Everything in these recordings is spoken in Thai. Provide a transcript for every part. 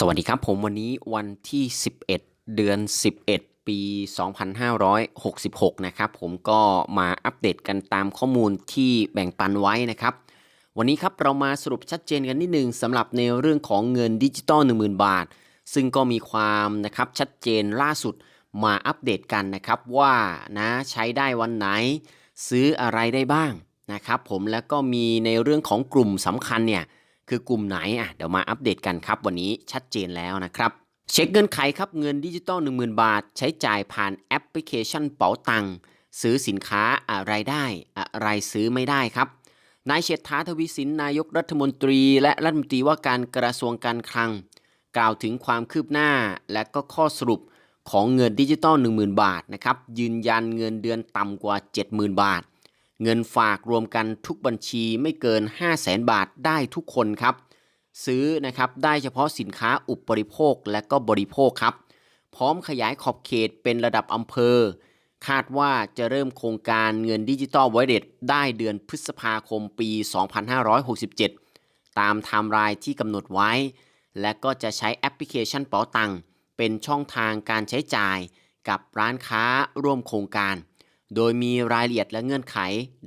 สวัสดีครับผมวันนี้วันที่ 11 เดือน 11 ปี 2566 นะครับผมก็มาอัปเดตกันตามข้อมูลที่แบ่งปันไว้นะครับ วันนี้ครับเรามาสรุปชัดเจนกันนิดนึงสำหรับในเรื่องของเงินดิจิตอล10,000 บาท ซึ่งก็มีความนะครับชัดเจนล่าสุดมาอัปเดตกันนะครับว่านะใช้ได้วันไหน ซื้ออะไรได้บ้างนะครับผมแล้วก็มีในเรื่องของกลุ่มสำคัญเนี่ย คือกลุ่มไหนอะเดี๋ยวมาอัปเดตกันครับวันนี้ชัดเจนแล้วนะครับ เช็คเงินไขครับเงินดิจิตอล10,000 บาท ใช้จ่ายผ่านแอปพลิเคชันเป๋าตังซื้อสินค้าอะไรได้อะไรซื้อไม่ได้ครับนายเศรษฐาทวีสินนายกรัฐมนตรี และรัฐมนตรีว่าการกระทรวงการคลัง กล่าวถึงความคืบหน้าและก็ข้อสรุปของเงินดิจิตอล10,000 บาทนะครับยืนยันเงินเดือนต่ำกว่า 70,000 บาท เงินฝากรวมกันทุกบัญชีไม่เกิน 500,000บาทได้ทุกคนครับ ซื้อนะครับได้เฉพาะสินค้าอุปบริโภคและก็บริโภคครับ พร้อมขยายขอบเขตเป็นระดับอำเภอ คาดว่าจะเริ่มโครงการเงินดิจิตอลไวเด็ดได้เดือนพฤษภาคมปี 2567 ตามไทม์ไลน์ที่กำหนดไว้ และก็จะใช้แอปพลิเคชันเป๋าตังเป็นช่องทางการใช้จ่ายกับร้านค้าร่วมโครงการ โดยมีรายละเอียดและเงื่อนไข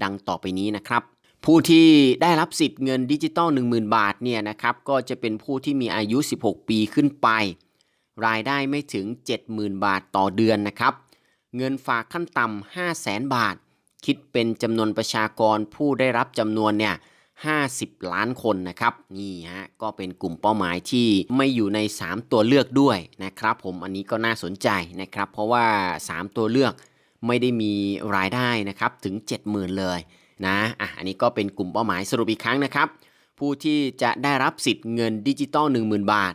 ดังต่อไปนี้นะครับ ผู้ที่ได้รับสิทธิ์เงินดิจิตอล10,000 บาทเนี่ยนะครับก็จะเป็นผู้ที่มีอายุ 16 ปีขึ้นไป รายได้ไม่ถึง 70,000 บาทต่อเดือนนะครับ เงินฝากขั้นต่ำ 500,000 บาท คิดเป็นจำนวนประชากรผู้ได้รับจำนวนเนี่ย50 ล้านคนนะครับนี่ฮะก็เป็นกลุ่มเป้าหมายที่ไม่อยู่ใน 3 ตัวเลือกด้วยนะครับ ผมอันนี้ก็น่าสนใจนะครับ เพราะว่า 3 ตัวเลือก ไม่ได้มีรายได้นะครับถึง 70,000 เลยนะอะอันนี้ก็เป็นกลุ่มเป้าหมายสรุปอีกครั้งนะครับ ผู้ที่จะได้รับสิทธิ์เงินดิจิตอล10,000 บาท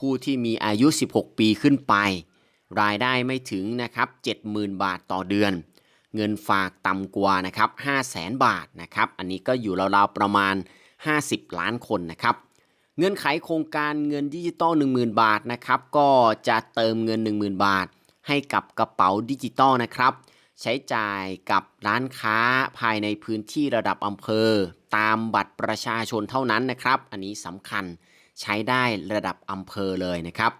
ผู้ที่มีอายุ 16 ปีขึ้นไป รายได้ไม่ถึงนะครับ70,000 บาทต่อเดือน เงินฝากต่ำกว่านะครับ500,000 บาทนะครับอันนี้ก็อยู่ราวๆประมาณ 50 ล้านคนนะครับเงื่อนไขโครงการเงินดิจิตอล10,000 บาทนะครับก็จะเติมเงิน 10,000 บาท ให้กับกระเป๋าดิจิตอลนะครับ ใช้จ่ายกับร้านค้าภายในพื้นที่ระดับอำเภอ ตามบัตรประชาชนเท่านั้นนะครับ อันนี้สำคัญใช้ได้ระดับอำเภอเลยนะครับ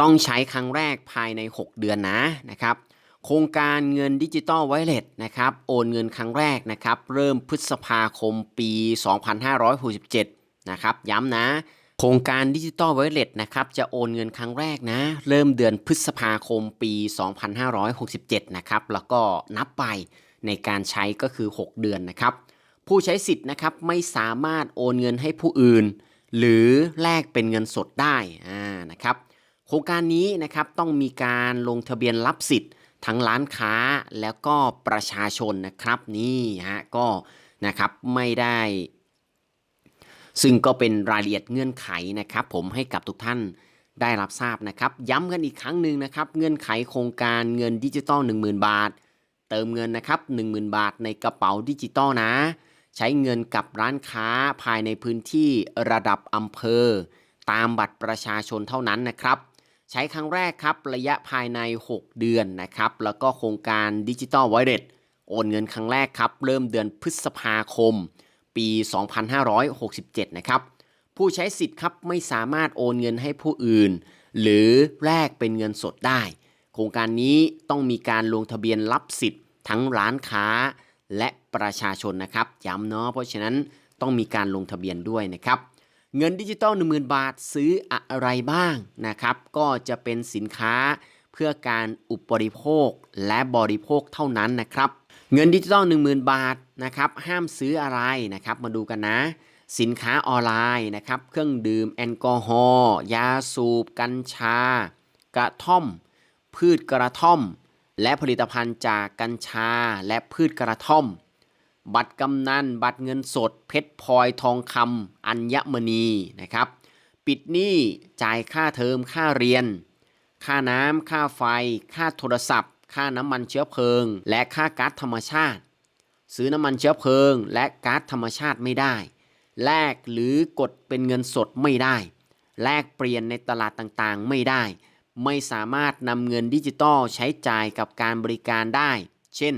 ต้องใช้ครั้งแรกภายใน 6 เดือนนะนะครับโครงการเงินดิจิตอลไวเลตนะครับโอนเงินครั้งแรกนะครับ เริ่มพฤษภาคมปี 2567 นะครับ ย้ำนะ โครงการดิจิตอลไวเลตนะครับจะโอนเงินครั้งแรกนะ เริ่มเดือนพฤษภาคมปี 2567 นะครับ แล้วก็นับไปในการใช้ก็คือ 6 เดือนนะครับ ผู้ใช้สิทธิ์นะครับไม่สามารถโอนเงินให้ผู้อื่น หรือแลกเป็นเงินสดได้อ่านะครับโครงการนี้นะครับต้องมีการลงทะเบียนรับสิทธิ์ ทั้งร้านค้าแล้วก็ประชาชนนะครับนี่ฮะก็นะครับไม่ได้ ซึ่งก็เป็นรายละเอียดเงื่อนไขนะครับ ผมให้กับทุกท่านได้รับทราบนะครับ ย้ำกันอีกครั้งหนึ่งนะครับ เงื่อนไขโครงการเงินดิจิตอล10,000 บาท เติมเงินนะครับ10,000 บาทในกระเป๋าดิจิตอลนะ ใช้เงินกับร้านค้าภายในพื้นที่ระดับอำเภอ ตามบัตรประชาชนเท่านั้นนะครับ ใช้ครั้งแรกครับระยะภายใน 6 เดือนนะครับ แล้วก็โครงการดิจิ t a ล w วเ e t โอนเงินครั้งแรกครับ เริ่มเดือนพฤษภาคม ปี 2567 นะครับ ผู้ใช้สิทธิ์ครับไม่สามารถโอนเงินให้ผู้อื่น หรือแลกเป็นเงินสดได้ โครงการนี้ต้องมีการลงทะเบียนรับสิทธิ์ทั้งร้านค้าและประชาชนนะครับ ย้ำเนาะเพราะฉะนั้นต้องมีการลงทะเบียนด้วยนะครับ เงินดิจิตอล10,000 บาทซื้ออะไรบ้างนะครับ ก็จะเป็นสินค้าเพื่อการอุปบริโภคและบริโภคเท่านั้นนะครับ เงินดิจิตอล10,000 บาทนะครับห้ามซื้ออะไรนะครับ มาดูกันนะ สินค้าออนไลน์นะครับ เครื่องดื่มแอลกอฮอล์ยาสูบ กัญชา กระท่อม พืชกระท่อม และผลิตภัณฑ์จากกัญชาและพืชกระท่อม บัตรกำนัน บัตรเงินสด เพชรพลอยทองคำอัญมณีนะครับ ปิดหนี้จ่ายค่าเทอมค่าเรียน ค่าน้ำค่าไฟ ค่าโทรศัพท์ ค่าน้ำมันเชื้อเพลิง และค่าก๊าซธรรมชาติ ซื้อน้ำมันเชื้อเพลิง และก๊าซธรรมชาติไม่ได้ แลกหรือกดเป็นเงินสดไม่ได้ แลกเปลี่ยนในตลาดต่างๆ ไม่ได้ ไม่สามารถนำเงินดิจิตอลใช้จ่ายกับการบริการได้ เช่น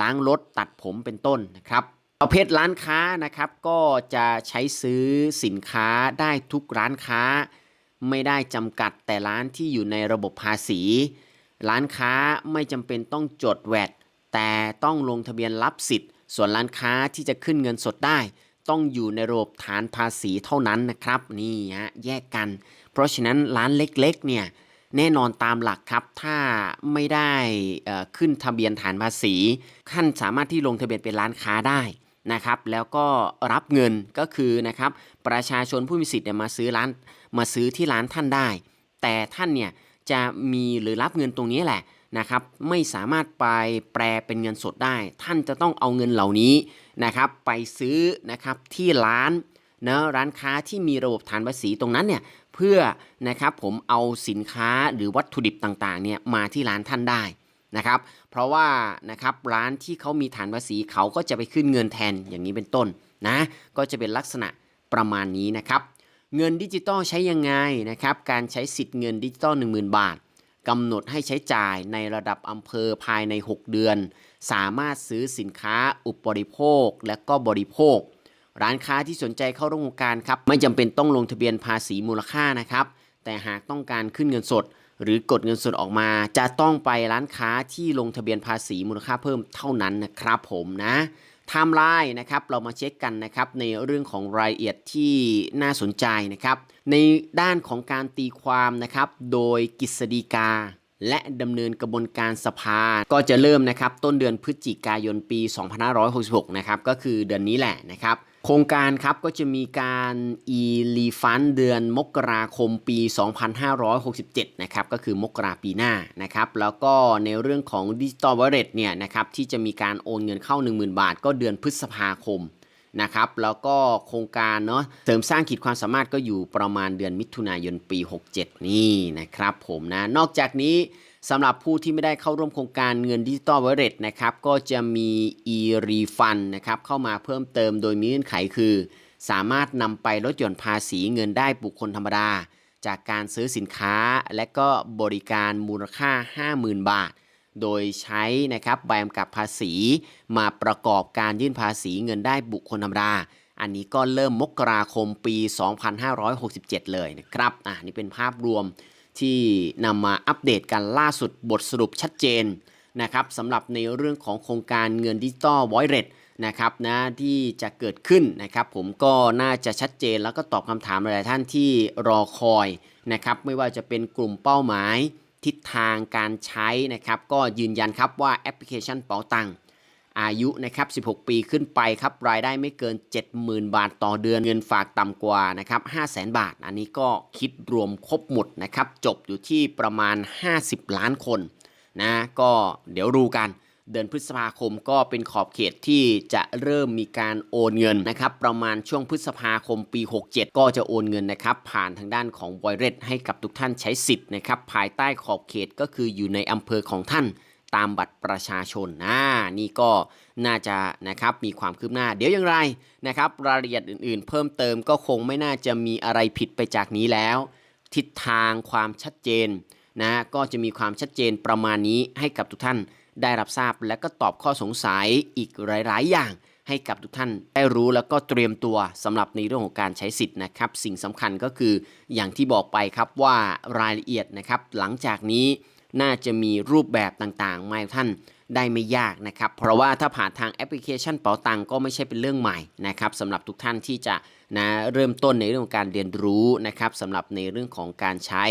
ล้างรถตัดผมเป็นต้นนะครับประเภทร้านค้านะครับก็จะใช้ซื้อสินค้าได้ทุกร้านค้า ไม่ได้จำกัดแต่ร้านที่อยู่ในระบบภาษี ร้านค้าไม่จำเป็นต้องจดแวดแต่ต้องลงทะเบียนรับสิทธิ์ ส่วนร้านค้าที่จะขึ้นเงินสดได้ ต้องอยู่ในระบบฐานภาษีเท่านั้นนะครับนี่ฮะแยกกัน เพราะฉะนั้นร้านเล็กๆเนี่ยแน่นอนตามหลักครับถ้าไม่ได้ขึ้นทะเบียนฐานภาษีท่านสามารถที่ลงทะเบียนเป็นร้านค้าได้นะครับแล้วก็รับเงินก็คือนะครับประชาชนผู้มีสิทธิ์เนี่ยมาซื้อร้านมาซื้อที่ร้านท่านได้ แต่ท่านเนี่ย จะมีหรือรับเงินตรงนี้แหละนะครับไม่สามารถไปแปลเป็นเงินสดได้ ท่านจะต้องเอาเงินเหล่านี้นะครับไปซื้อนะครับที่ร้านนะร้านค้าที่มีระบบฐานภาษีตรงนั้นเนี่ยเพื่อนะครับผมเอาสินค้าหรือวัตถุดิบต่างๆเนี่ยมาที่ร้านท่านได้นะครับเพราะว่านะครับร้านที่เขามีฐานภาษีเขาก็จะไปขึ้นเงินแทนอย่างนี้เป็นต้นนะก็จะเป็นลักษณะประมาณนี้นะครับ เงินดิจิตอลใช้ยังไงนะครับ การใช้สิทธิ์เงินดิจิตอล10,000 บาทกำหนดให้ใช้จ่ายในระดับอำเภอภายใน 6 เดือน สามารถซื้อสินค้าอุปบริโภคและก็บริโภค ร้านค้าที่สนใจเข้าร่วมโครงการครับ ไม่จำเป็นต้องลงทะเบียนภาษีมูลค่านะครับ แต่หากต้องการขึ้นเงินสด หรือกดเงินสดออกมา จะต้องไปร้านค้าที่ลงทะเบียนภาษีมูลค่าเพิ่มเท่านั้นนะครับผมนะ ไทม์ไลน์นะครับเรามาเช็คกันนะครับในเรื่องของรายละเอียดที่น่าสนใจนะครับในด้านของการตีความนะครับโดยกฤษฎีกา และดำเนินกระบวนการสภา ก็จะเริ่มนะครับต้นเดือนพฤศจิกายนปี 2566 นะครับก็คือเดือนนี้แหละนะครับโครงการครับก็จะมีการ e r e f u n d เดือนมกราคมปี 2567 นะครับก็คือมกราปีหน้านะครับแล้วก็ในเรื่องของ Digital Wallet เนี่ยนะครับที่จะมีการโอนเงินเข้า 10,000 บาท ก็เดือนพฤษภาคม นะครับ แล้วก็โครงการเนาะเสริมสร้างขีดความสามารถก็อยู่ประมาณเดือนมิถุนายนปี 67 นี่นะครับผมนะนอกจากนี้สำหรับผู้ที่ไม่ได้เข้าร่วมโครงการเงินดิจิตอลวอลเล็ตนะครับก็จะมี e-refund นะครับเข้ามาเพิ่มเติมโดยมีเงื่อนไขคือ สามารถนำไปลดหย่อนภาษีเงินได้บุคคลธรรมดา จากการซื้อสินค้าและก็บริการมูลค่า 50,000 บาท โดยใช้นะครับใบกำกับภาษี มาประกอบการยื่นภาษีเงินได้บุคคลธรรมดา อันนี้ก็เริ่มมกราคมปี 2567 เลยนะครับอะนี่เป็นภาพรวมที่นำมาอัปเดตกันล่าสุดบทสรุปชัดเจนนะครับสำหรับในเรื่องของโครงการเงินดิจิตอลวอยเรตนะครับนะที่จะเกิดขึ้นนะครับ ผมก็น่าจะชัดเจนแล้วก็ตอบคำถามหลายท่านที่รอคอยนะครับไม่ว่าจะเป็นกลุ่มเป้าหมาย ทิศทางการใช้นะครับ ก็ยืนยันครับว่าแอปพลิเคชันเป๋าตังค์อายุนะครับ 16 ปีขึ้นไปครับ รายได้ไม่เกิน 70,000 บาทต่อเดือน เงินฝากต่ำกว่านะครับ500,000 บาท อันนี้ก็คิดรวมครบหมดนะครับ จบอยู่ที่ประมาณ 50 ล้านคนนะ ก็เดี๋ยวรู้กัน เดือนพฤษภาคมก็เป็นขอบเขตที่จะเริ่มมีการโอนเงินนะครับประมาณช่วงพฤษภาคมปี 67 ก็จะโอนเงินนะครับผ่านทางด้านของ w a l l e t ให้กับทุกท่านใช้สิทธิ์นะครับภายใต้ขอบเขตก็คืออยู่ในอำเภอของท่านตามบัตรประชาชนนะนี่ก็น่าจะนะครับมีความคืบหน้า เดี๋ยวอย่างไรนะครับรายละเอียดอื่นๆ เพิ่มเติมก็คงไม่น่าจะมีอะไรผิดไปจากนี้แล้ว ทิศทางความชัดเจน นะก็จะมีความชัดเจนประมาณนี้ให้กับทุกท่านได้รับทราบ และก็ตอบข้อสงสัยอีกหลาย ๆ อย่าง ให้กับทุกท่านได้รู้แล้วก็เตรียมตัวสำหรับในเรื่องของการใช้สิทธิ์นะครับ สิ่งสำคัญก็คืออย่างที่บอกไปครับว่ารายละเอียดนะครับ หลังจากนี้น่าจะมีรูปแบบต่างๆมาให้ท่านได้ไม่ยากนะครับ เพราะว่าถ้าผ่านทางแอปพลิเคชันเป๋าตังก็ไม่ใช่เป็นเรื่องใหม่นะครับสำหรับทุกท่านที่จะนะเริ่มต้นในเรื่องของการเรียนรู้นะครับสำหรับในเรื่องของการใช้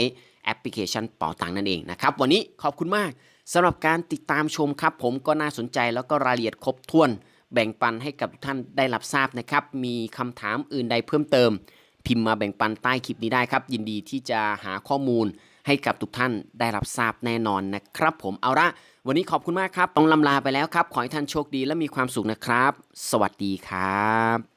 แอปพลิเคชันเป๋าตังนั่นเองนะครับวันนี้ขอบคุณมากสำหรับการติดตามชมครับ ผมก็น่าสนใจแล้วก็รายละเอียดครบถ้วน แบ่งปันให้กับทุกท่านได้รับทราบนะครับ มีคำถามอื่นใดเพิ่มเติม พิมพ์มาแบ่งปันใต้คลิปนี้ได้ครับ ยินดีที่จะหาข้อมูลให้กับทุกท่านได้รับทราบแน่นอนนะครับ ผมเอาละวันนี้ขอบคุณมากครับ ต้องลำลาไปแล้วครับ ขอให้ท่านโชคดีและมีความสุขนะครับ สวัสดีครับ